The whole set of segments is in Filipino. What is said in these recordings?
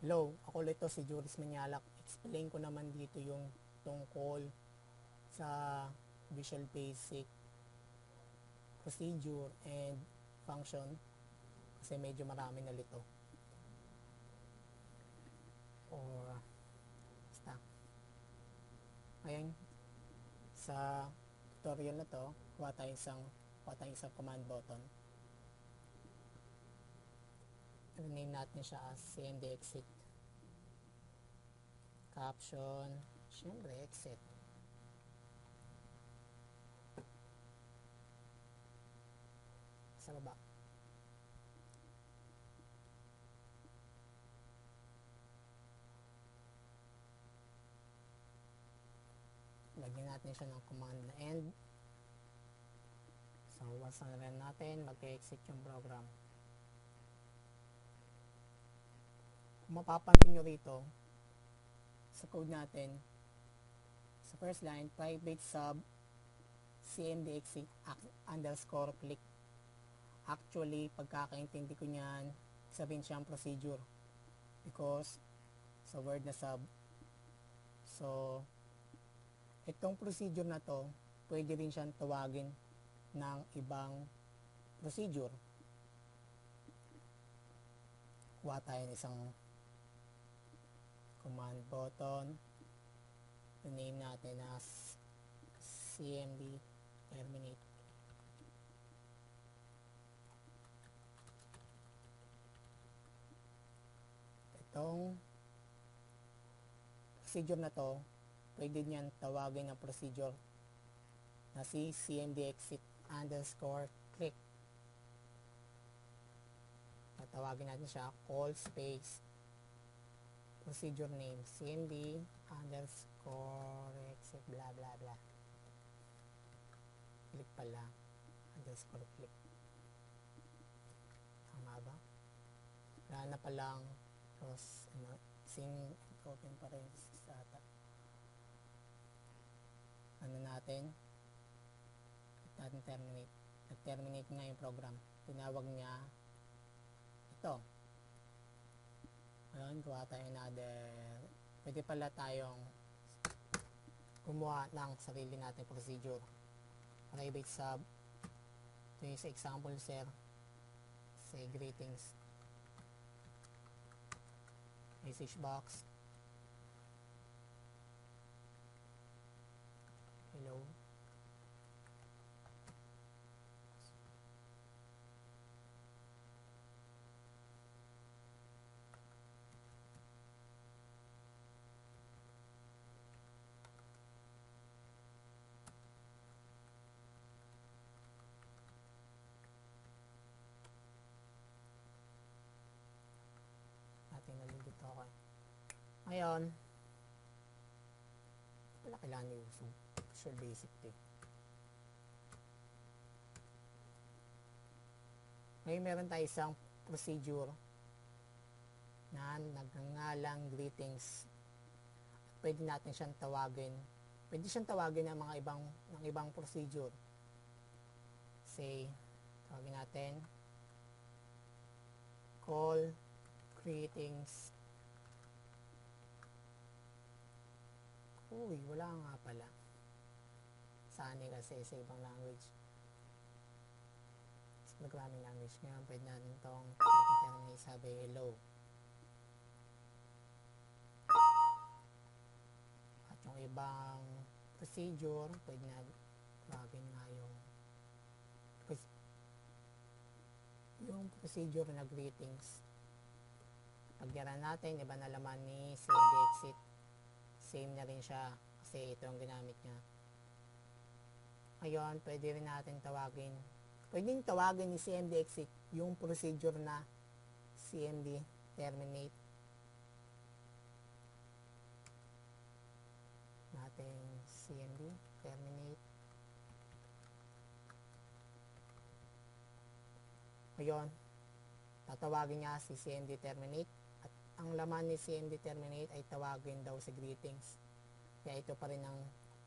Hello, ako ulit si Juris Manyalak. Explain ko naman dito yung tungkol sa Visual Basic procedure and function kasi medyo marami na lito. Or basta. Ngayon, sa tutorial na to, kuha tayo isang, kuha tayo isang command button rename natin siya as CMD exit. Caption syempre exit. Sa baba. Lagyan natin siya ng command na end. So once na natin. Mag-exit yung program kung mapapansin nyo rito sa code natin sa first line private sub cmdxc underscore click. Actually pagkakaintindi ko niyan sabihin siyang procedure. Because sa word na sub. So itong procedure na to pwede rin siyang tawagin ng ibang procedure. Kuha tayo ng isang command button. Name natin as cmd terminate. Itong procedure na to pwede niyan tawagin ng procedure na si cmd exit underscore click. Tawagin natin siya call space procedure name cmd underscore exit bla bla bla. Click pala. Underscore click. Tama ba? Wala na palang cross ano, sing open pa rin sa ata ano natin? Natin terminate. Nag-terminate nga yung program. Tinawag niya ito Ayun, gawa tayo another. Pwede pala tayong gumawa ng sarili natin procedure. Private sub. Ito yung sa example, sir. Say greetings. Message box. Hello. natin nalilito ako eh. Ngayon, wala kailangan Visual Basic to. Ngayon meron tayo isang procedure na nagngangalang greetings. Pwede natin siyang tawagin. Pwede siyang tawagin ng mga ibang ng ibang procedure. Say, tawagin natin call greetings. Uy, wala nga pala. Saan eh kasi sa ibang language. Sa programming language nga, pwede natin itong terminate sabi hello. At yung ibang procedure, pwede na tawagin nga yung yung procedure na greetings pagyaran natin, iba na laman ni CMD exit. Same na rin siya kasi ito ang ginamit niya. Ngayon, pwede rin natin tawagin. Pwede rin tawagin ni CMD exit yung procedure na CMD terminate. Natin CMD terminate. Ngayon, tatawagin niya si CMD terminate ang laman ni CMD terminate ay tawagin daw sa greetings. Kaya ito pa rin ang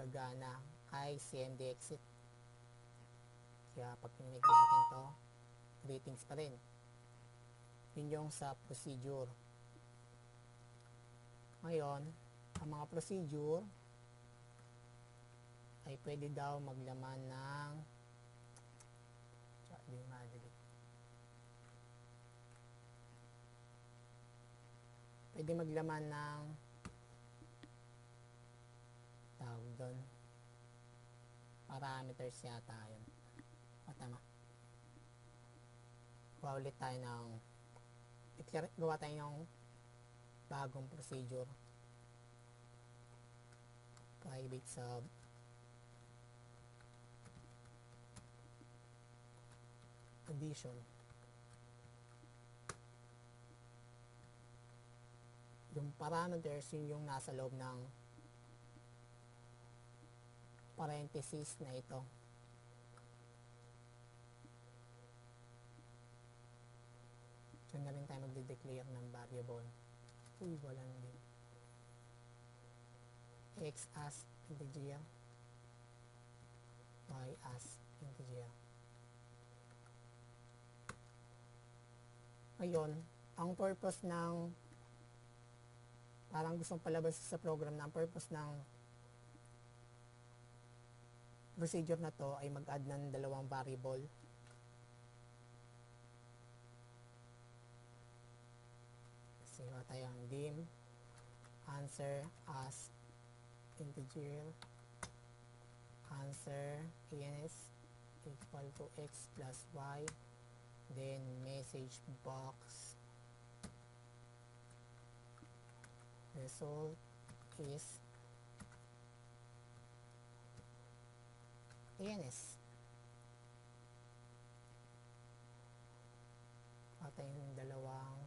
gagana kay CMD exit. Kaya pag pininig natin to, greetings pa rin. Yun yung sa procedure. Ngayon, ang mga procedure ay pwede daw maglaman ng Tsaka, di madali. Pwede maglaman ng tawag doon parameters yata yun. O tama. Gawa ulit tayo ng declare- gawa tayo ng bagong procedure private sub addition yung parameters yun yung nasa loob ng parenthesis na ito Diyan na rin tayo magde-declare ng variable. Uy, walang din. X as integer. Y as integer. Ngayon, ang purpose ng parang gustong palabas sa program na ang purpose ng procedure na to ay mag-add ng dalawang variable. Sira tayo ang dim answer as integer. Answer is equal to x plus y. Then message box result is ans patay yung dalawang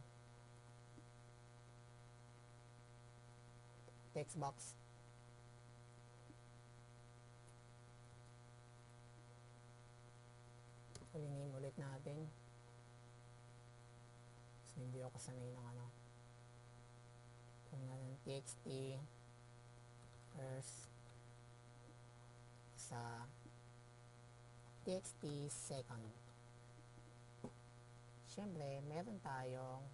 text box. Ulingin ulit natin. Kasi hindi ako sanay ng ano. Ng txt first sa txt second. Siyempre, meron tayong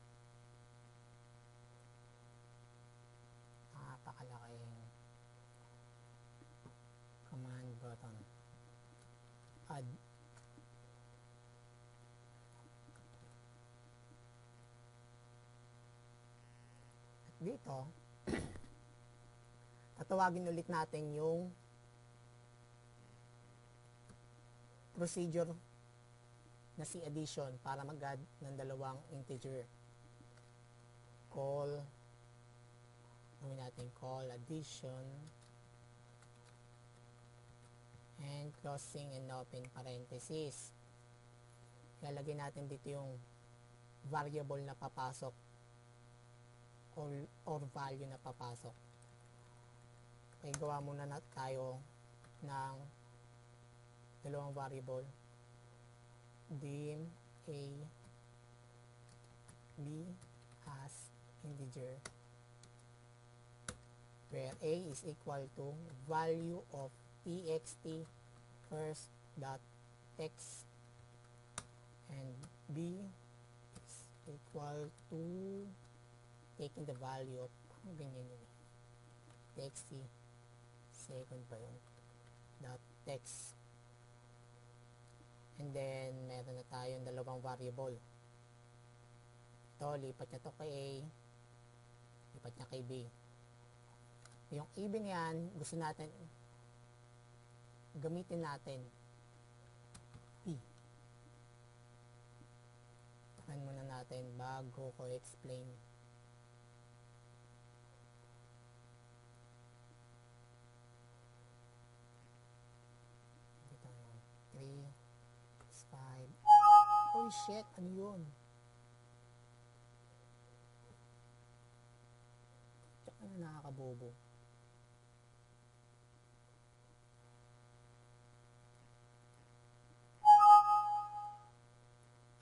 napakalaking command button add dito tatawagin ulit natin yung procedure na si addition para mag-add ng dalawang integer. Call gawin natin call addition and closing and open parenthesis. Lalagay natin dito yung variable na papasok or, or value na papasok. Okay gawa muna na tayo ng dalawang variable. Dim a b as integer. Where a is equal to value of txt first dot x and b is equal to taking the value of parang ganyan yun. Txt second pa yun. Dot text and then meron na tayong dalawang variable. Ito lipat niya to kay a lipat niya kay b. Yung even yan, gusto natin gamitin natin. P. Takan muna natin bago ko explain. Dito yung 3, 5. Oh shit, ano yun? Tsaka na nakakabobo.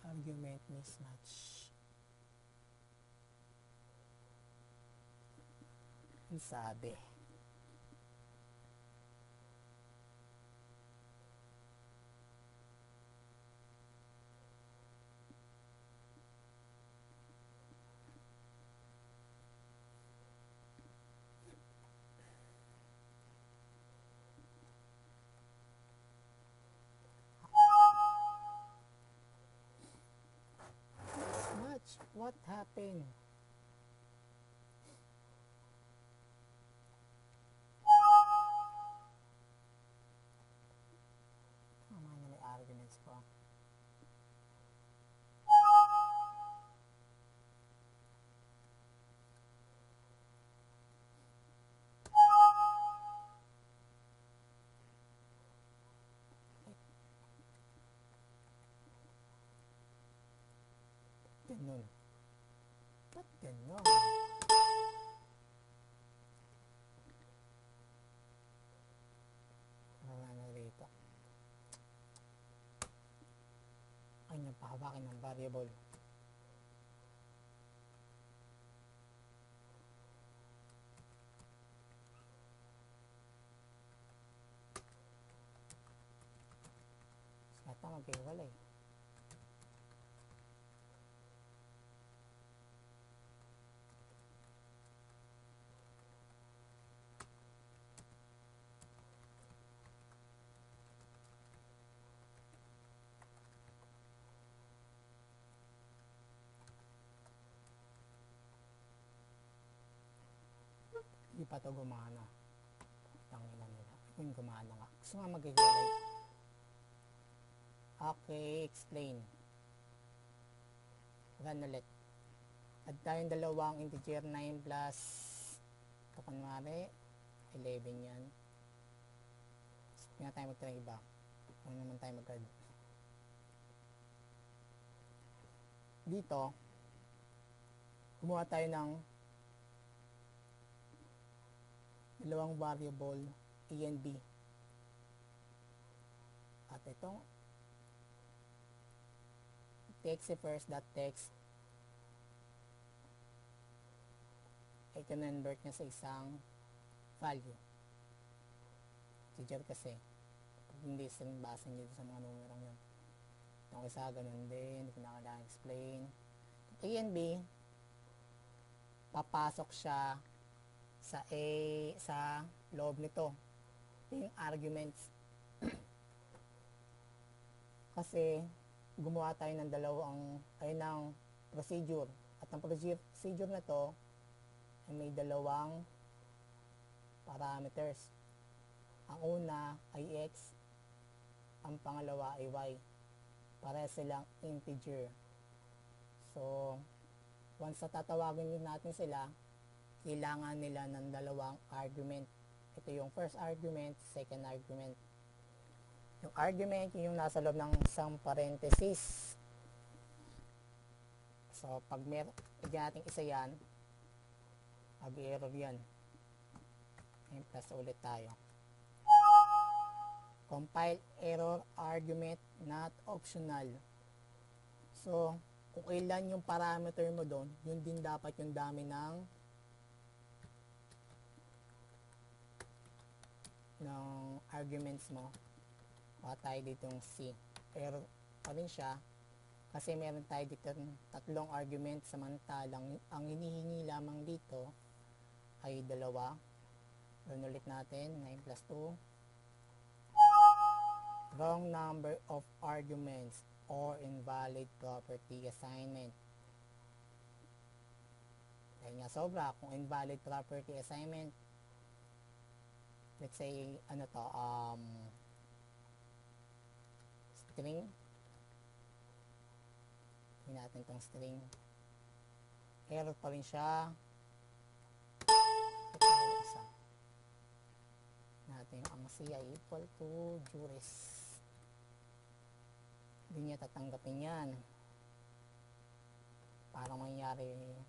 argument mismatch. Ang sabi. What happened? Ganun? Wala na rito. Ay, napahawakin ng variable. Sata maghiwalay. Hindi pa to gumana. Tangina nila. Yun gumana nga. Gusto nga maghiwalay. Okay, explain. Run ulit. Add tayong dalawang integer 9 plus ito kunwari 11 yan. Hindi na tayo magtry iba. Huwag naman tayo mag-add. Dito, gumawa tayo ng dalawang variable A and B. At itong text first dot text ay convert niya sa isang value. Teacher kasi pag hindi string basa dito sa mga numerong yun. Itong isa ganun din, hindi explain. A and B papasok siya sa A sa loob nito. Yung arguments. Kasi gumawa tayo ng dalawang ay ng procedure. At ang procedure, na to ay may dalawang parameters. Ang una ay x ang pangalawa ay y. Para silang integer. So once na tatawagin natin sila kailangan nila ng dalawang argument. Ito yung first argument, second argument. Yung argument, yung nasa loob ng isang parenthesis. So, pag meron, bigyan natin isa yan, mag-error yan. Ngayon, plus ulit tayo. Compile error argument not optional. So, kung ilan yung parameter mo doon, yun din dapat yung dami ng ng arguments mo. Kuha tayo ditong C. Error pa rin siya kasi meron tayo dito tatlong argument samantalang ang hinihingi lamang dito ay dalawa. Run ulit natin 9 plus 2 wrong number of arguments or invalid property assignment. Dahil nga sobra kung invalid property assignment let's say, ano to, um, string. Hindi natin tong string. Error pa rin siya. Natin ang ay equal to juris. Hindi niya tatanggapin yan. Parang mangyari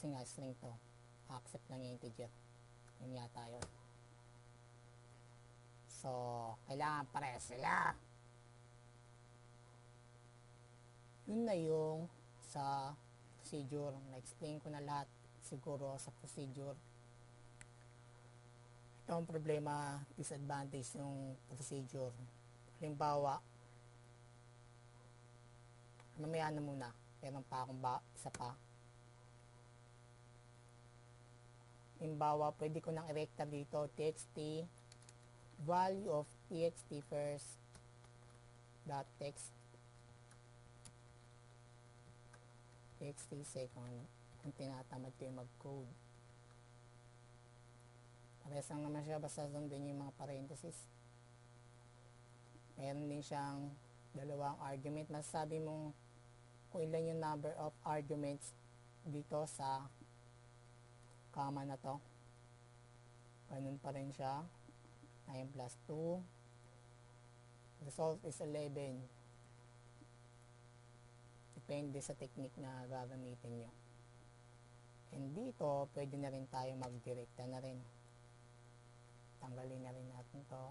kasi nga string to. Accept lang yung integer yun yata yun. So kailangan pare sila. Yun na yung sa procedure. Na-explain ko na lahat siguro sa procedure. Ito ang problema disadvantage yung procedure. Halimbawa mamaya na muna. Meron pa akong ba, isa pa Halimbawa, pwede ko nang i-recta dito, txt, value of txt first, dot text txt second. Kung tinatamad ko yung mag-code. Pares lang naman siya basta sundin yung mga parenthesis. Meron din siyang dalawang argument. Masasabi mong kung ilan yung number of arguments dito sa comma na to. Ganun pa rin siya. 9 plus 2 result is 11 depende sa technique na gagamitin nyo. And dito pwede na rin tayo magdirekta na rin. Tanggalin na rin natin to.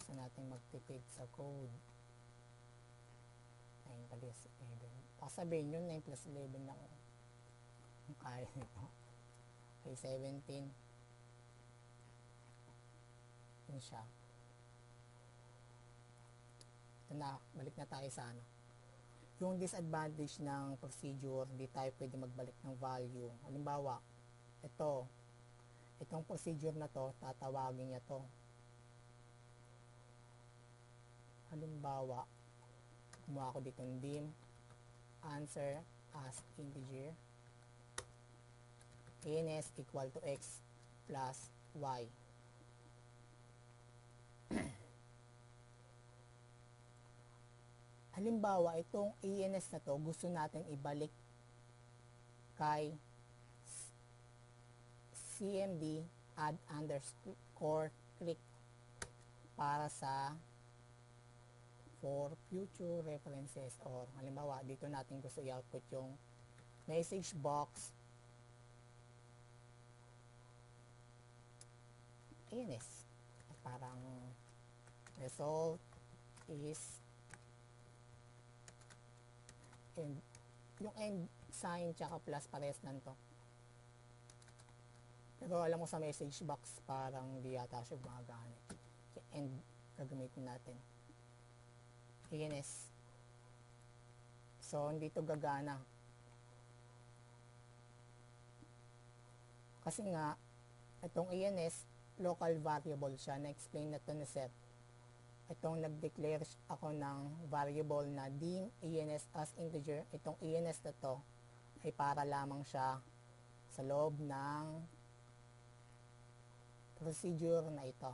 Gusto natin magtipid sa code. 9 plus 11 baka sabihin nyo 9 plus 11 lang ang kaya nito okay 17 yun siya. Ito na balik na tayo sa ano. Yung disadvantage ng procedure hindi tayo pwede magbalik ng value. Halimbawa ito. Itong procedure na to tatawagin niya to. Halimbawa kumuha ko dito ng dim answer as integer ns equal to x plus y. Halimbawa itong ENS na to gusto natin ibalik kay CMD add underscore click para sa for future references. Or halimbawa dito natin gusto i-output yung message box ENS parang result is end yung end sign tsaka plus pares nanto pero alam mo sa message box parang di yata siya gumagana. End gagamitin natin. ENS so hindi to gagana. Kasi nga itong ENS local variable siya na-explain na to ni Seth itong nag-declare ako ng variable na dim ENS as integer, itong ENS na to ay para lamang siya sa loob ng procedure na ito.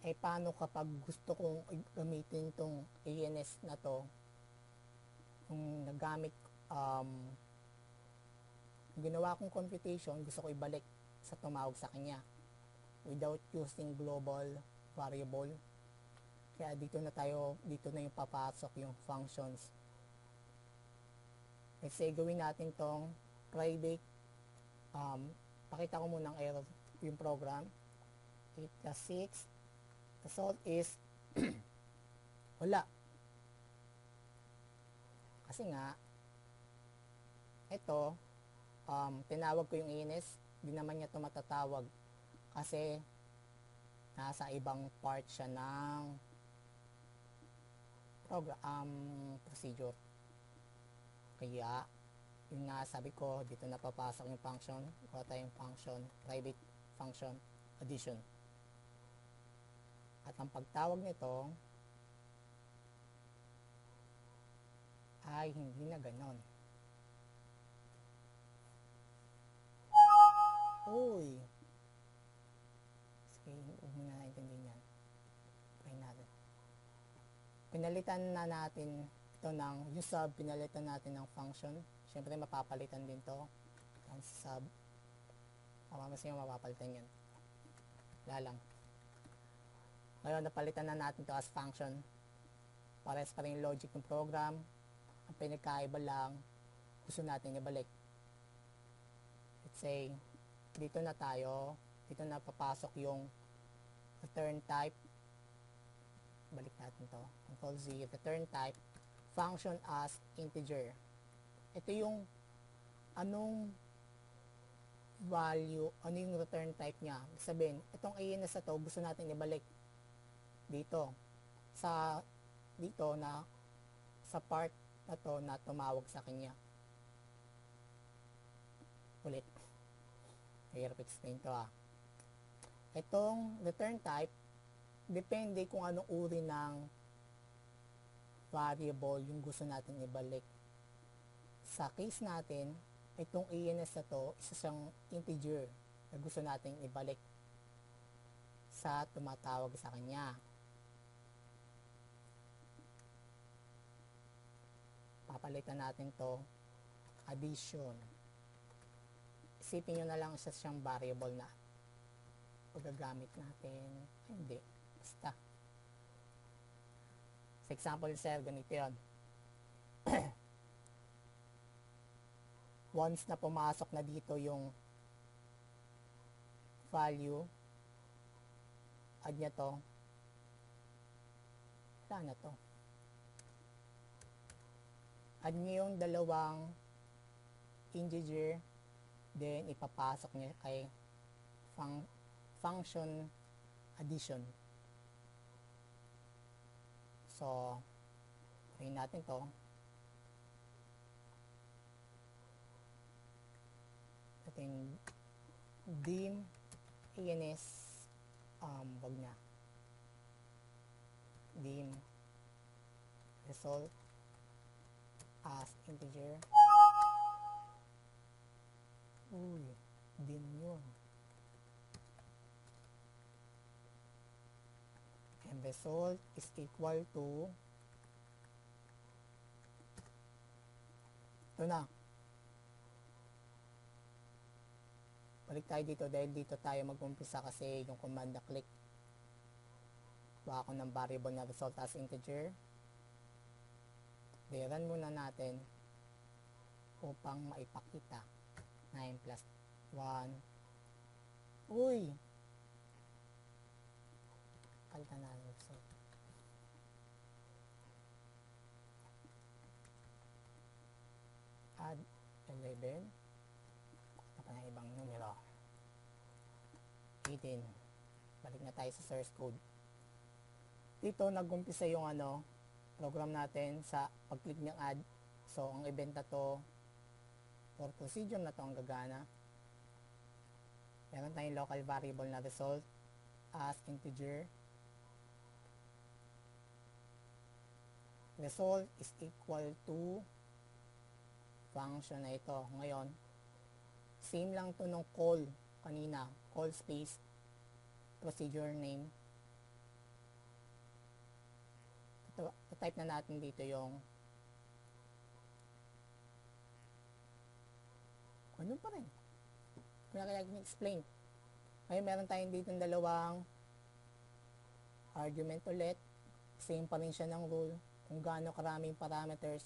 Eh paano kapag gusto kong gamitin itong ENS na to kung nagamit um, ginawa kong computation, gusto ko ibalik sa tumawag sa kanya without using global variable. Kaya dito na tayo, dito na yung papasok yung functions. Let's say, gawin natin tong private, um, pakita ko muna ng error yung program. 8 plus 6, result is, wala. Kasi nga, ito, um, tinawag ko yung INS, di naman niya ito matatawag. Kasi nasa ibang part siya ng program um, procedure. Kaya yun nga sabi ko dito na papasok yung function kuha tayong function private function addition. At ang pagtawag nito ay hindi na ganon uy Okay, huwag mo na naintindihan yan. Try natin. Pinalitan na natin ito ng, yung sub, pinalitan natin ng function. Siyempre, mapapalitan din to. Ang sub. Mamamas yung mapapalitan yan. Wala lang. Ngayon, napalitan na natin to as function. Pares pa rin logic ng program. Ang pinagkaiba lang, gusto natin ibalik. Let's say, dito na tayo, dito na papasok yung return type. Balik natin to. Control Z return type function as integer. Ito yung anong value ano yung return type niya. Sabihin itong ANS na to gusto natin ibalik dito. Sa dito na sa part na to na tumawag sa kanya. Ulit hirap explain to ah itong return type depende kung anong uri ng variable yung gusto natin ibalik. Sa case natin, itong ENS na to, isa siyang integer na gusto natin ibalik sa tumatawag sa kanya. Papalitan natin to addition. Isipin nyo na lang isa siyang variable na paggagamit natin. Ay, hindi. Basta. Sa example, sir, ganito yun. Once na pumasok na dito yung value, add niya to, wala na to. Add niyo yung dalawang integer, then ipapasok niya kay fun function addition. So, try natin to. Ating dim ENS um, wag na dim result as integer uy dim yun. And result is equal to ito na. Balik tayo dito dahil dito tayo mag-umpisa kasi yung command na click. Kuha ako ng variable na result as integer. Run muna natin upang maipakita 9 plus 1 uy! Palitan na ng result add 11 pa ng ibang numero. 18 balik na tayo sa source code. Dito nagumpisa yung ano program natin sa pag-click ng add. So ang event na to for procedure na to ang gagana. Meron tayong local variable na result as integer. Result is equal to function na ito. Ngayon same lang to nung call kanina call space procedure name. Type na natin dito yung ano pa rin kaya kaya explain ngayon meron tayong dito dalawang argument ulit same pa rin siya ng rule kung gaano karaming parameters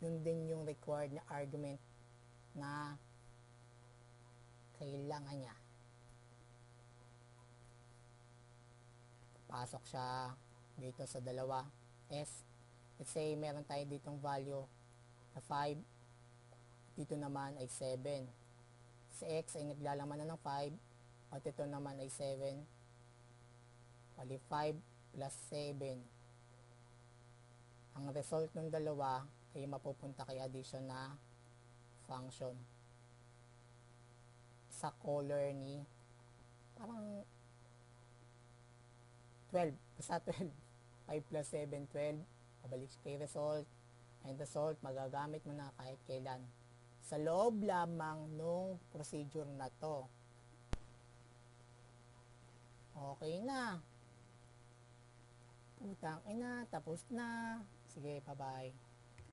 yun din yung required na argument na kailangan niya. Pasok siya dito sa dalawa. S. Let's say, meron tayo ditong value na 5. Dito naman ay 7. Si X ay naglalaman na ng 5. At ito naman ay 7. Bali 5 plus 7. Ang result ng dalawa ay mapupunta kay addition na function sa color ni parang 12 basta 12 5 plus 7 12 pabalik kay result and result magagamit mo na kahit kailan sa loob lamang nung procedure na to. Okay na. Putang ina tapos na. Sige bye bye